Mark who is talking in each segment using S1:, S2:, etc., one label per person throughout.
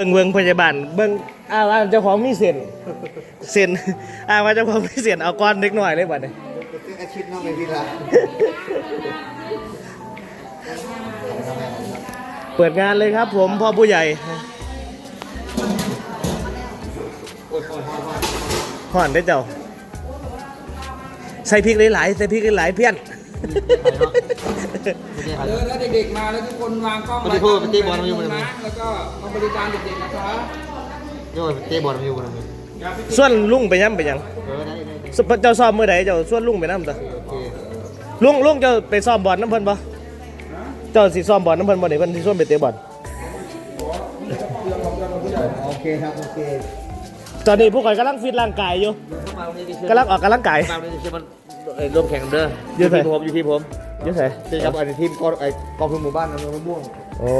S1: เบิ่งเบิ่งพยาบาลเบิ่งอ้าวว่าเจ้าของมีเส้นเส้นอ้าวว่าเจ้าของมีเส้นเอาก้อนเล็กหน่อยเลยบัดนี้
S2: ซื้ออาชีพนอกเลยพี่ละ
S1: เปิดงานเลยครับผมพ่อผู้ใหญ่
S2: โอ้ยโอ้ยโอ้ยโอ้ย
S1: ห่อนได้อเจ้า ใส่พริกหลายๆใส่พริกหลายๆเพี้ยน
S3: เออแล้วเด็กๆมาแล้วทุกคนวางกล้อง
S2: ไม่ได้พูดไปตีบอลมาอยู่มัน
S3: นะแล้วก็มาบริการเด็กๆนะคะ
S2: โย่เตะบอลมาอยู่มัน
S3: อย่าไป
S1: ส่วนลุงไปยังไปยัง
S2: เออได้ได้ได้
S1: สุเจ้าซ้อมเมื่อใดเจ้าส่วนลุงไปน้ำตา
S2: โอเค
S1: ลุงลุงเจ้าไปซ้อมบอลน้ำเพิ่นปะเจ้าสิซ้อมบอลน้ำเพิ่นบ่นี่เพิ่นสิส่วนไปเตะบอล
S2: โอเคครับโอเค
S1: ตอนนี้พวกข่อยกำลังฟิตร่างกายอยู่
S2: เข้ามาวันนี้
S1: กำลังออกกำลังกาย
S2: มาวันนี้ เชื่อมันร่วมแข่งเด้อ
S1: อยู่ไหน
S2: ที่ผมอยู่ที่ผม
S1: อยังไง
S2: เจอกับไอ้ทีมกอไอ้กองทุนหมู่บ้านน้ำมะม่วง
S1: โอ้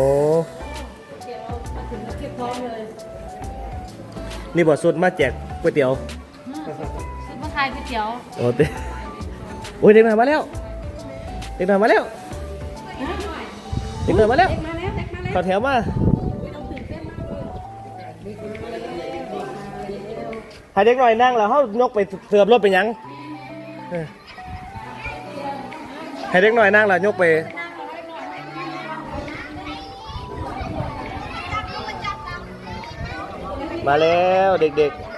S1: นี่บอสุดมาแจกก๋วยเตี๋ยว
S4: ซุปเปอร์ไทยก๋วยเตี๋ยว
S1: โอ้เต้โอ้ยเด็กหน่อยมาแล้วเด็กหน่อยมาแล้วเด็กหน่อยมาแล้ว
S4: มาแล้วมาแล้ว
S1: เข้าแถวมาให้เด็กหน่อยนั่งแล้วเขายกไปเสือบรถไปหยังเออ ให้เด็กหน่อยนั่งล้วยกไปมาแล้วเด็กๆ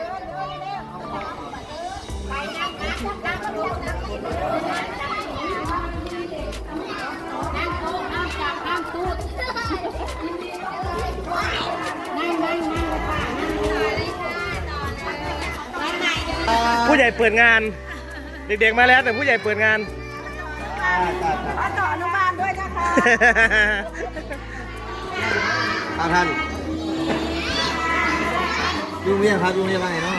S1: ผู้ใหญ่เปิดงาน เด็กๆมาแล้วแต่ผู้ใหญ่เปิดงาน
S4: ขอต่ออนุบาลด้วยนะคะ
S2: ท่านท่านยุ่งเรียกครับยุ่งเรียกว่าไงเนาะ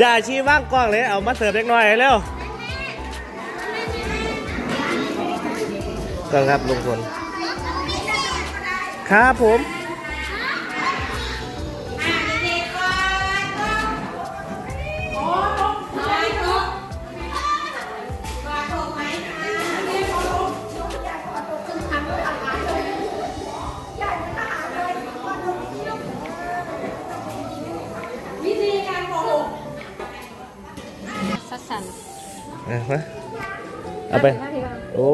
S1: อย่าชี้ว่างกล้องเลย เอามาเสิร์ฟเล็กน้อยเร็วกังครับลุงพลครับผม อามาเอาไป โอ้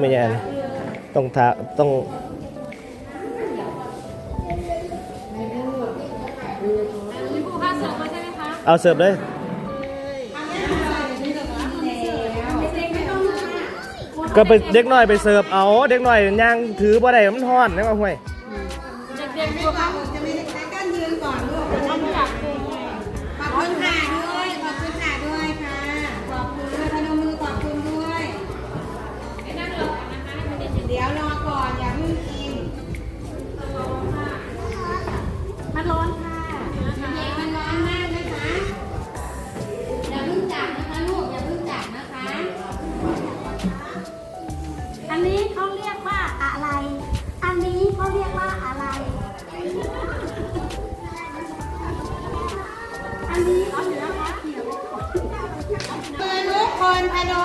S1: ไม่ใช่อันต้องทาต้อง
S4: เอา
S1: เสิร์ฟเลยก็ไปเด็กน้อยไปเสิร์ฟเอาเด็กน้อยย่างถือบ่ได้มันฮ้อนนะว่าห่วย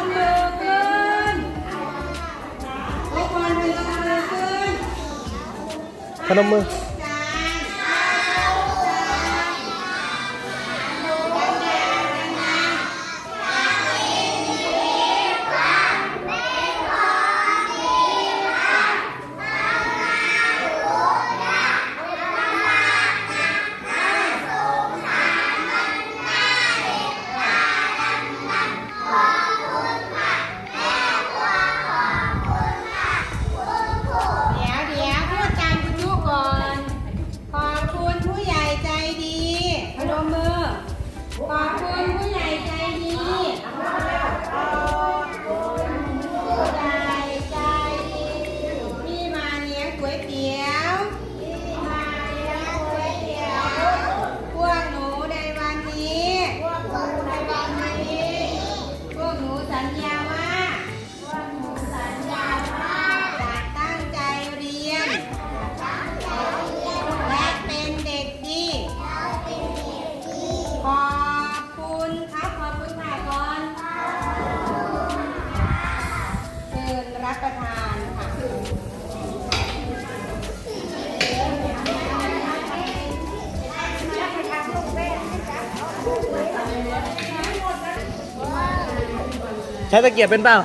S4: ม
S5: มือขึ้
S4: น
S5: ทุกคนพนมมือขึ้น พนมมือ
S1: ใช้ตะเกียบเป็นเปล่า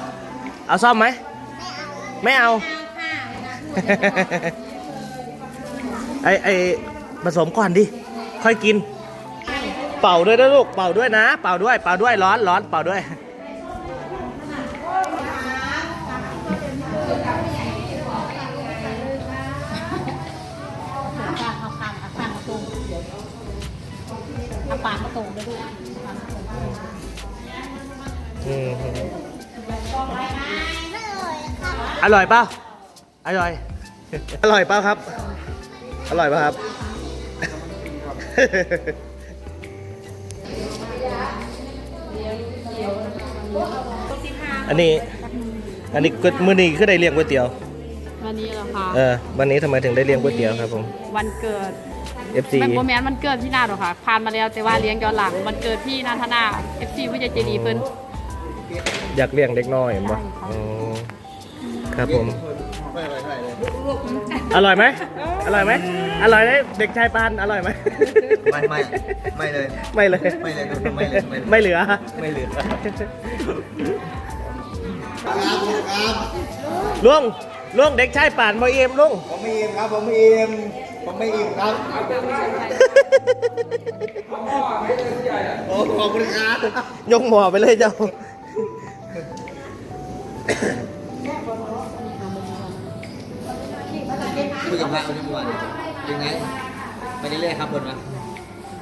S1: เอาซ่อมไหม ไม่เอา ไอไอผสมก่อนดิ ค่อยกิน เป่าด้วยนะลูก เป่าด้วยนะ เป่าด้วย เป่าด้วย ร้อน ร้อน เป่าด้วย
S4: เอาปากเอาปากมาตรงเอาปากมาตรงเลยลูก
S1: อร่อยเปล่าอร่อย อร่อยเปล่าครับ อร่อยเปล่าครับ อันนี้ อันนี้ก็มื้อนี้คือได้เลี้ยงก๋วยเตี๋ยว
S6: วันนี้เหรอคะ
S1: เออ วันนี้ทำไมถึงได้เลี้ยงก๋วยเตี๋ยวครับผม
S6: วันเกิด
S1: FC
S6: มันโมแมนมันเกิดพี่นาหรอคะผ่านมาแล้วแต่ว่าเลี้ยงย้อนหลัง มันเกิดพี่นาธนา FC ผู้ใจใจดีเพิ่น
S1: อยากเลี้ยงเด็กน้อยเห็นปะอ๋อครับผม
S2: ไม่อะไรไม่เลย
S1: อร่อยไหม อร่อยไหม อร่อยไหมเด็กชายปานอร่อยไหม
S2: ไม่ไม่ไม่เลย
S1: ไม่เลย
S2: ไม่เลยไม่เลยไม่เลย
S1: ไม่เหลือ
S2: ไม่เหลือครับครับ
S1: ลุงลุงเด็กชายป่านบอเอ็มลุง
S2: ผมไม่อิ่มครับผมไม่อิ่มผมไม่อิ่มครับโอ้ขอบคุณครับ
S1: ยกหมอไปเลยเจ้า
S2: คุยกับพระคนนี้เมื่อวานยังไงไม่ได้เรียกครับคนมา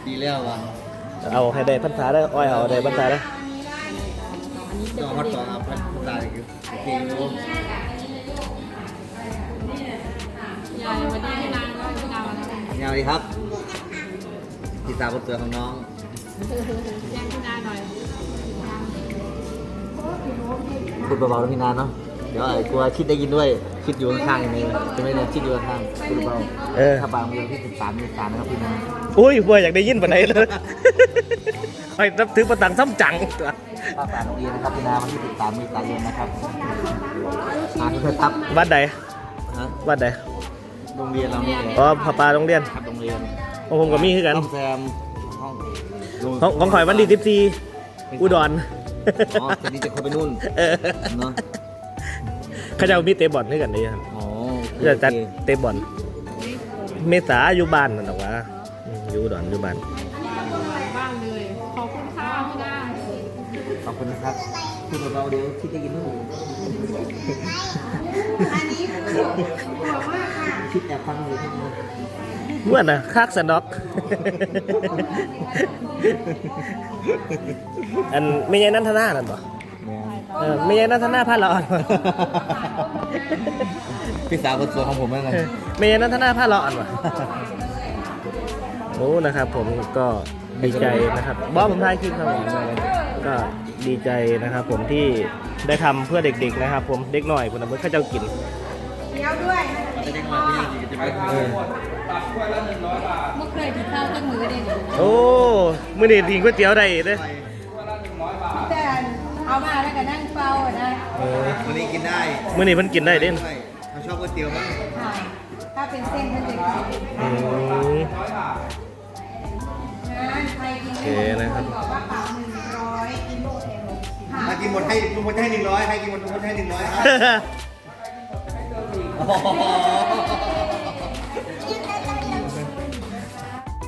S2: ดีแล้ววะ
S1: เอาให้ได้พรรษาได้อ้อยเอาได้พรรษาได้
S2: ต้องฮอตต่อครับพันตายคือโอเคอยู่
S6: ยายวันนี้พี่นางก็พี่นางวันนี้
S2: ยาวดีครับติดตามบทเสือของน้อง
S6: แจ้งพี่นาหน่อย
S2: พูดเบาๆนะพี่นานเนาะ เดี๋ยวไอ้กลัวคิดได้ยินด้วย คิดอยู่ข้างๆอย่างนี้จะไม่ได้คิดอยู่ข้างๆพูดเบา
S1: เออ
S2: ๆถ้าบางเรื่องที่สิบสามสิบสามนะครับพี่นาน
S1: อุ้ยบัวอยากได้ยินปานไหนเลยคอยนับถือประตังซ้ำจัง
S2: ภาษาโรงเรียนนะครับพี่นาวันที่สิบสามมีการเรียนนะครับอ่านเพื่อทับ
S1: วัดใด
S2: ฮะ
S1: วัดใด
S2: โรงเรียนเราเนี่ย
S1: อ๋อพระปาโรงเรียน
S2: ครับโรงเรียน
S1: ของผมกับมี่คือกัน
S2: ต้อมแซมห้อง
S1: ของของข่อยวันดีทิพซีอุดร
S2: อ๋อแต่นี่จะคนไปนู่น
S1: เออ
S2: เนาะ
S1: เขาจะเอามีเตะบอลด้วยกันเลยครับ
S2: อ๋อ
S1: จะจัดเตะบอลเมษาอยู่บ้านนั่นหรอกวะอืมอยู่อุดรอยู่บ้าน
S6: บ้านเลย ขอบคุณค่ะพี่นา
S2: ขอบคุณนะครับพูดเบาๆเดี๋ยวคิดได้ยินนู่น
S5: อันนี้กลัวมากค่ะ
S2: คิดแอบฟังอยู่ที่นู่น
S1: เมื่อน่ะคักสนอก อันไม่ใช่นันทนานั่นปะเออไม่ใช่นันทนาพาเราอ่อน
S2: พี่สาวคนสวยของผมนั่นไง
S1: ไม่ใช่นันทนาพาเราอ่อนปะโอ้นะครับ ผมก็ดีใจนะครับบอสผมทายคลิปครับผมก็ดีใจนะครับ ผมที่ได้ทำเพื่อเด็ก ๆ นะครับ ผมเด็กหน่อยคนนั้นเมื่อเขาเจ้ากิน
S5: เดี๋ยวด้วย
S2: จะได้มาพี่ จะไป
S1: เออ
S4: เมื่อเคยกินข้าวจังมือเด่น
S1: โอ้มื่อนี้ทิ้งก๋วยเตี๋ยวได้เด้อ
S5: แต่เอามาแล้วก็นั่งเฝ้าอะนะ
S1: เออ
S2: วันนี้กินได้
S1: มื่อนี้มันกินได้เด้น
S2: ด้วยเขาชอบก๋วยเตี๋ยวมั้ง
S5: ค่ะถ้าเป็นเส้นมันจะกิน
S1: อืม
S5: งานใครกิน
S1: โอเคนะครับ
S5: บอกว่าปรับหนึ่งร้อยกินหมดเองค่ะ
S2: ถ้ากินหมดให้ลุงพลให้หนึ่งร้อยใครกินหมดลุงพลให้หนึ่งร้อยครับ